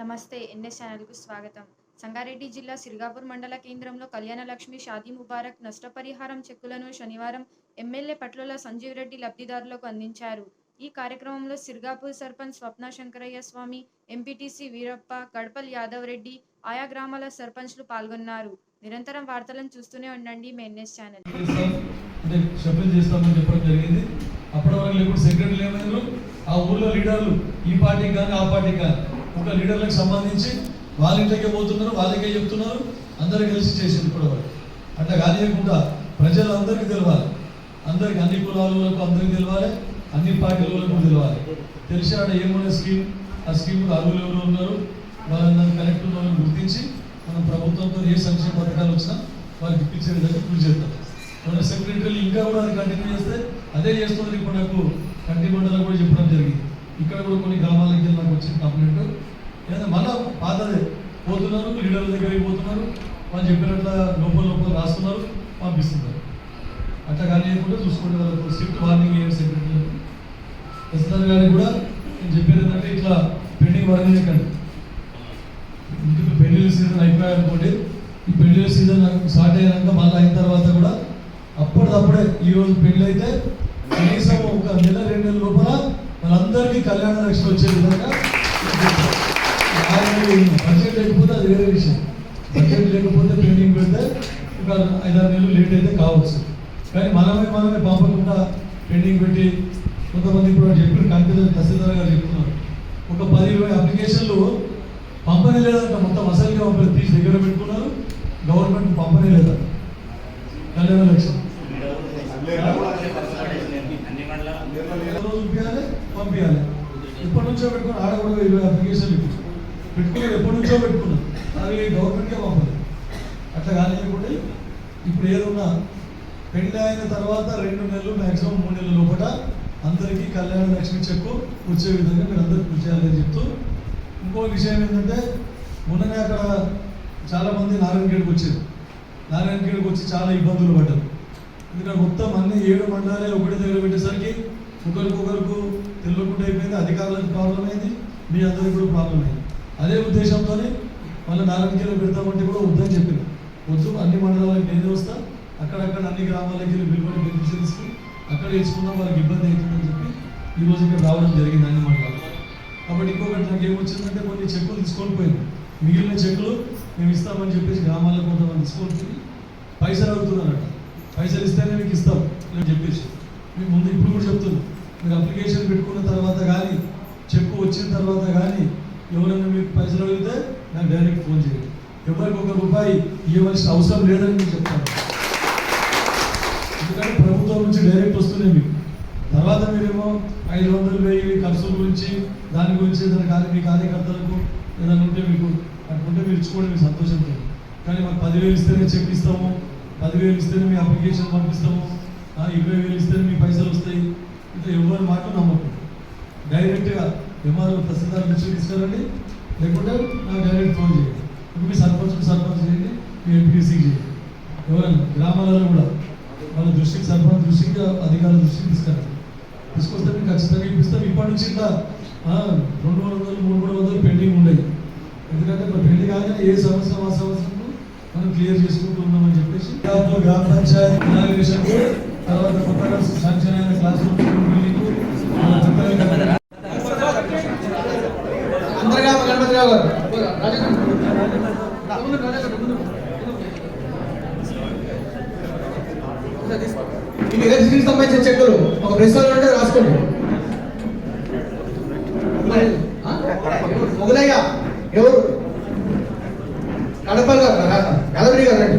నమస్తే ఎన్ఎస్ ఛానల్కు స్వాగతం. సంగారెడ్డి జిల్లా సిరిగాపూర్ మండల కేంద్రంలో కళ్యాణలక్ష్మి షాదీ ముబారక్ నష్టపరిహారం చెక్కులను శనివారం ఎమ్మెల్యే పట్ల సంజీవ్ రెడ్డి లబ్ధిదారులకు అందించారు. ఈ కార్యక్రమంలో సిరిగాపూర్ సర్పంచ్ స్వప్న శంకరయ్య స్వామి ఎంపీటీసీ వీరప్ప గడపల్ యాదవ్ రెడ్డి ఆయా గ్రామాల సర్పంచ్లు పాల్గొన్నారు. నిరంతరం వార్తలను చూస్తూనే ఉండండి మీ ఎన్ఎస్ ఛానల్. చేస్తామని చెప్పడం జరిగింది. అప్పటి వరకు సెక్రటరీ ఆ ఊర్లో లీడర్లు ఈ పార్టీ కానీ ఆ పార్టీ కానీ ఒక లీడర్లకు సంబంధించి వాళ్ళ ఇంట్లోకే పోతున్నారు వాళ్ళకే చెప్తున్నారు. అందరూ కలిసి చేసింది కూడా వాళ్ళు. అట్లా కానియకుండా ప్రజలందరికీ తెలవాలి. అందరికి అన్ని కులాలకు అందరికీ తెలవాలి అన్ని పార్టీలకు తెలవాలి. తెలిసి ఆడ ఏమున్న స్కీమ్ ఆ స్కీమ్ అర్హులు ఎవరు ఉన్నారు? వాళ్ళందరూ కనెక్ట్ ఉన్న వాళ్ళని గుర్తించి మనం ప్రభుత్వంతో ఏ సంక్షేమ పథకాలు వచ్చినా వారికి ఇప్పించే విధంగా కృషి చేస్తాం మన సెక్రటరీలు ఇంకా కూడా అది కంటిన్యూ చేస్తే అదే చేస్తున్నారు ఇప్పుడు నాకు కంటి మండలం కూడా చెప్పడం జరిగింది. ఇక్కడ కూడా కొన్ని గ్రామాలకి వెళ్ళి నాకు వచ్చిన కంప్లైంట్ లేదా మళ్ళా పాతదే పోతున్నారు లీడర్ల దగ్గరికి పోతున్నారు వాళ్ళు చెప్పినట్ల లోపల లోపల రాస్తున్నారు పంపిస్తున్నారు. అట్లా కానీ కూడా చూసుకుంటే వాళ్ళకు స్విఫ్ట్ వార్నింగ్ ఏం సెక్రటరీలకు ఎస్ఆర్ గారికి కూడా నేను చెప్పేది ఏంటంటే ఇట్లా పెండింగ్ వరగలేకండి ఇంటికి పెళ్ళి సీజన్ అయిపోయాయనుకోండి ఈ పెళ్ళి సీజన్ స్టార్ట్ అయినాక మళ్ళీ అయిన తర్వాత కూడా అప్పటిదప్పుడే ఈ రోజు పెళ్ళి అయితే కనీసం ఒక నెల రెండు నెలల లోపల అందరికీ కళ్యాణ లక్ష్మి వచ్చే విధంగా బడ్జెట్ లేకపోతే అది వేరే విషయం. బడ్జెట్ లేకపోతే ట్రైనింగ్ పెడితే ఒక ఐదారు నెలలు లేట్ అయితే కావచ్చు. కానీ మనమే మనమే పంపకుండా ట్రైనింగ్ పెట్టి కొంతమంది ఇప్పుడు చెప్పిన కంపెనీ తహసీల్దార్ గారు చెప్తున్నారు. ఒక పది ఇరవై అప్లికేషన్లు పంపనే లేదంట. మొత్తం అసలుగా పంపలేదు తీసి దగ్గర పెట్టుకున్నారు. గవర్నమెంట్ పంపనే లేదంట. కళ్యాణ లక్ష్యం ఎప్పటి నుంచో పెట్టుకుని ఆడ కూడా ఇరవై అప్లికేషన్లు పెట్టుకుని ఎప్పటి నుంచో పెట్టుకున్నాం అవి గవర్నమెంట్కే పంపలేదు. అట్లా కానివ్వకుండా ఇప్పుడు ఏదన్నా పెళ్ళి అయిన తర్వాత రెండు నెలలు మ్యాక్సిమం మూడు నెలల లోపల అందరికీ కళ్యాణ లక్ష్మి చెక్కు వచ్చే విధంగా మీరు అందరూ కృషి చేయాలని చెప్తూ ఇంకో విషయం ఏంటంటే మొన్ననే అక్కడ చాలామంది మంది వచ్చారు. నారాయణగేడ్కి వచ్చి చాలా ఇబ్బందులు పడ్డారు. ఎందుకంటే మొత్తం అన్ని ఏడు మండలాలే ఒకటి దగ్గర పెట్టేసరికి ఒకరికొకరికి తెలియకుండా అయిపోయింది అధికారులకు ప్రాబ్లం అయింది మీ అందరికి కూడా ప్రాబ్లం అయింది. అదే ఉద్దేశంతోనే మళ్ళీ నారాయణగిరి పెడతామంటే కూడా వద్దని చెప్పింది వద్దు అన్ని మండలాలకు నేను వస్తా అక్కడక్కడ అన్ని గ్రామాలకి వెళ్ళి పిలుపుని బెనిఫిషరీస్కి అక్కడ వేసుకున్నా వాళ్ళకి ఇబ్బంది అవుతుందని చెప్పి ఈ రోజు ఇక్కడ రావడం జరిగింది అన్ని మండలాలు కాబట్టి ఇంకొకటి నాకు ఏమొచ్చిందంటే కొన్ని చెక్కులు తీసుకొని పోయింది. మిగిలిన చెక్కులు మేము ఇస్తామని చెప్పేసి గ్రామాల్లో కొంతమంది తీసుకొని పైసలు అడుగుతున్నారట. పైసలు ఇస్తేనే మీకు ఇస్తాం అని చెప్పేసి. మీకు ముందు ఇప్పుడు కూడా చెప్తున్నాం. మీరు అప్లికేషన్ పెట్టుకున్న తర్వాత కానీ చెప్పు వచ్చిన తర్వాత కానీ ఎవరైనా మీకు పైసలు అడిగితే నాకు డైరెక్ట్ ఫోన్ చేయండి. ఎవరికి ఒక రూపాయి ఇవ్వవలసిన అవసరం లేదని మీకు చెప్తాను. ఎందుకంటే ప్రభుత్వం నుంచి డైరెక్ట్ వస్తున్నాయి మీకు. తర్వాత మీరేమో ఐదు వందలు వెయ్యి ఖర్చుల గురించి దాని గురించి ఏదైనా కానీ మీ కార్యకర్తలకు ఏదైనా ఉంటే మీకు అనుకుంటే మీరు ఇచ్చుకోండి మీకు సంతోషంతో. కానీ మాకు పదివేలు ఇస్తేనే చెక్ ఇస్తాము. పదివేలు ఇస్తేనే మీ అప్లికేషన్ పంపిస్తాము. ఇరవై వేలు ఇస్తేనే మీ పైసలు వస్తాయి. ఇట్లా ఎవరి మాట నమ్మకం డైరెక్ట్గా ఎంఆర్ఓ తహసీల్దార్ నుంచి తీసుకురండి లేకుంటే నాకు డైరెక్ట్ ఫోన్ చేయండి. మీ సర్పంచ్ సర్పంచ్ చేయండి మీ ఎంపీటీసీకి చేయండి. ఎవరైనా గ్రామాలలో కూడా వాళ్ళ దృష్టికి సర్పంచ్ దృష్టికి అధికారుల దృష్టికి తీసుకురండి. తీసుకొస్తే మీకు ఖచ్చితంగా ఇప్పిస్తాం. ఇప్పటి నుంచి ఇంకా ఆ, రెండు మూడు వందలు మూడు మూడు వందలు పెండింగ్ ఉండేవి ఎందుకంటే పెళ్ళి కాగానే ఏ సంవత్సరం ఆ సంవత్సరం మనం క్లియర్ చేసుకుంటూ ఉన్నామని చెప్పేసి. గ్రామ పంచాయతీ తర్వాత కొత్తగా శాంక్షన్ అయిన క్లాస్ గణపతిరావు గారు. సంబంధించిన చెక్కులు ఒక ప్రెస్ ఉంటే రాసుకోండి. మొగలయ్య ఎవరు? కడప గారు యాదగిరి గారు రండి.